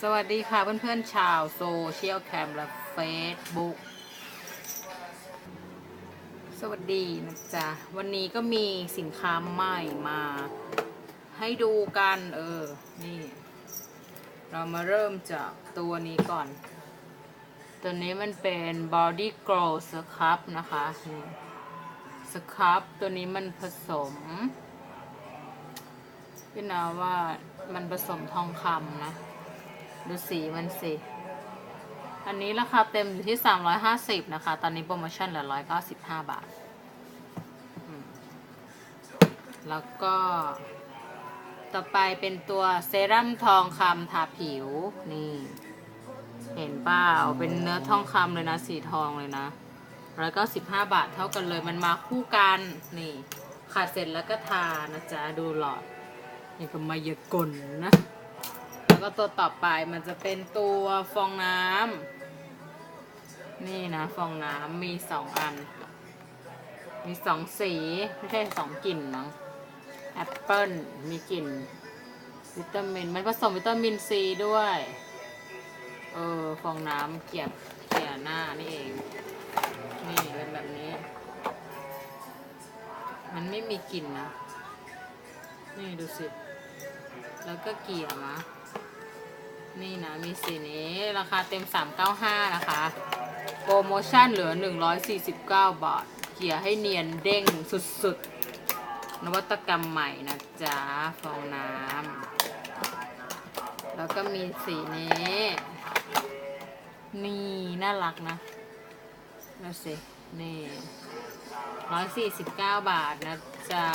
สวัสดีค่ะเพื่อนๆชาวโซเชียลแคมและเฟซบุ๊กสวัสดีนะจ๊ะ วันนี้ก็มีสินค้าใหม่มา ให้ดูกัน เออ นี่ เรามาเริ่มจากตัวนี้ก่อน ตัวนี้มันเป็น Body Glow Scrub นะคะ นี่สครับตัวนี้มันผสม พี่นาว่ามันผสมทองคำนะ ดูสีมันสิ อันนี้ราคาเต็มอยู่ที่ 350 นะคะ ตอนนี้โปรโมชั่นเหลือ 195 บาท แล้วก็ต่อไปเป็นตัวเซรั่มทองคำทาผิว นี่ เห็นเปล่าเป็นเนื้อทองคำเลยนะ สีทองเลยนะ195บาทเท่ากันเลยมันมาคู่กัน นี่ ขาดเสร็จแล้วก็ทานะจ๊ะ ดูหลอด นี่ก็มายากลนะ แล้วก็ตัวต่อไปมันจะเป็นตัวฟองน้ำนี่นะฟองน้ำมีสองอัน มีสองสี ไม่ใช่สองกลิ่นมั้งแอปเปิลมีกลิ่นวิตามิน มันผสมวิตามินซีด้วย เออฟองน้ำเกลี่ยเกี่ยหน้านี่เอง นี่เป็นแบบนี้ มันไม่มีกลิ่นนะ นี่ดูสิ แล้วก็เกี่ยมะนี่นะ มีสีนี้ ราคาเต็ม 395 นะคะ โปรโมชั่นเหลือ 149 บาท เกี่ยให้เนียนเด้งสุดๆ นวัตกรรมใหม่นะจ๊ะ ฟองน้ำ แล้วก็มีสีนี้ นี่ น่ารักนะดูสิ นี่ 149 บาทนะจ๊ะ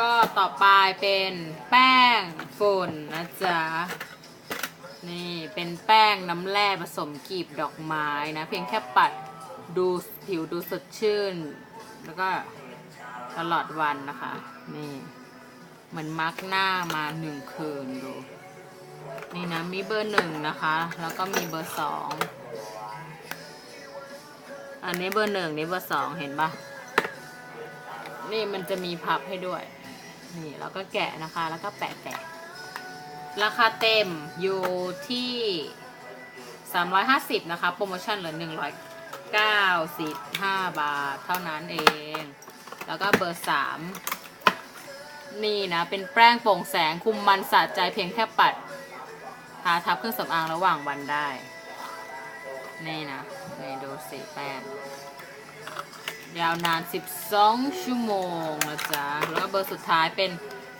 ก็ต่อไปเป็นแป้งฝุ่นนะจ๊ะ นี่เป็นแป้งน้ำแร่ผสมกลีบดอกไม้นะ เพียงแค่ปัดดูผิวดูสดชื่น แล้วก็ตลอดวันนะคะ นี่เหมือนมาร์กหน้ามาหนึ่งคืนดู นี่นะมีเบอร์หนึ่งนะคะ แล้วก็มีเบอร์สองอันนี้เบอร์หนึ่งนี่เบอร์สองเห็นปะนี่มันจะมีพับให้ด้วย นี่แล้วก็แกะนะคะ แล้วก็แปะแปะราคาเต็มอยู่ที่ 350 นะคะ โปรโมชั่นเหลือ 195 บาทเท่านั้นเอง แล้วก็เบอร์ 3 นี่นะ เป็นแป้งโปร่งแสงคุมมันสะใจเพียงแค่ปัด ทาทับเครื่องสำอางระหว่างวันได้ นี่นะ นี่ดูสีแป้ง ยาวนาน 12 ชั่วโมงนะจ๊ะ แล้วก็เบอร์สุดท้ายเป็น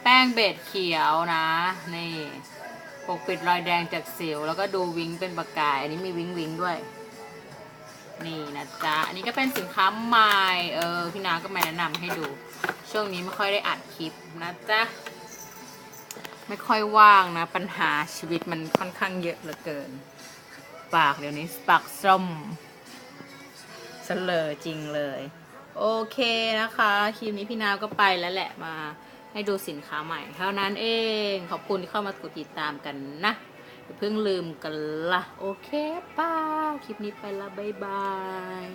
แป้งเบดเขียวนะ นี่ปกปิดรอยแดงจากสิว แล้วก็ดูวิงเป็นประกาย อันนี้มีวิงวิงด้วย นี่นะจ๊ะ อันนี้ก็เป็นสินค้าใหม่ เออ พี่นาก็มาแนะนำให้ดู ช่วงนี้ไม่ค่อยได้อัดคลิปนะจ๊ะ ไม่ค่อยว่างนะ ปัญหาชีวิตมันค่อนข้างเยอะเหลือเกิน ปากเดี๋ยวนี้ปากส้มเสลอจริงเลย โอเคนะคะคลิปนี้พี่นาวก็ไปแล้วแหละมาให้ดูสินค้าใหม่ เท่านั้นเองขอบคุณที่เข้ามากดติดตามกันนะเพิ่งลืมกันละโอเคป้าคลิปนี้ไปละบ๊ายบาย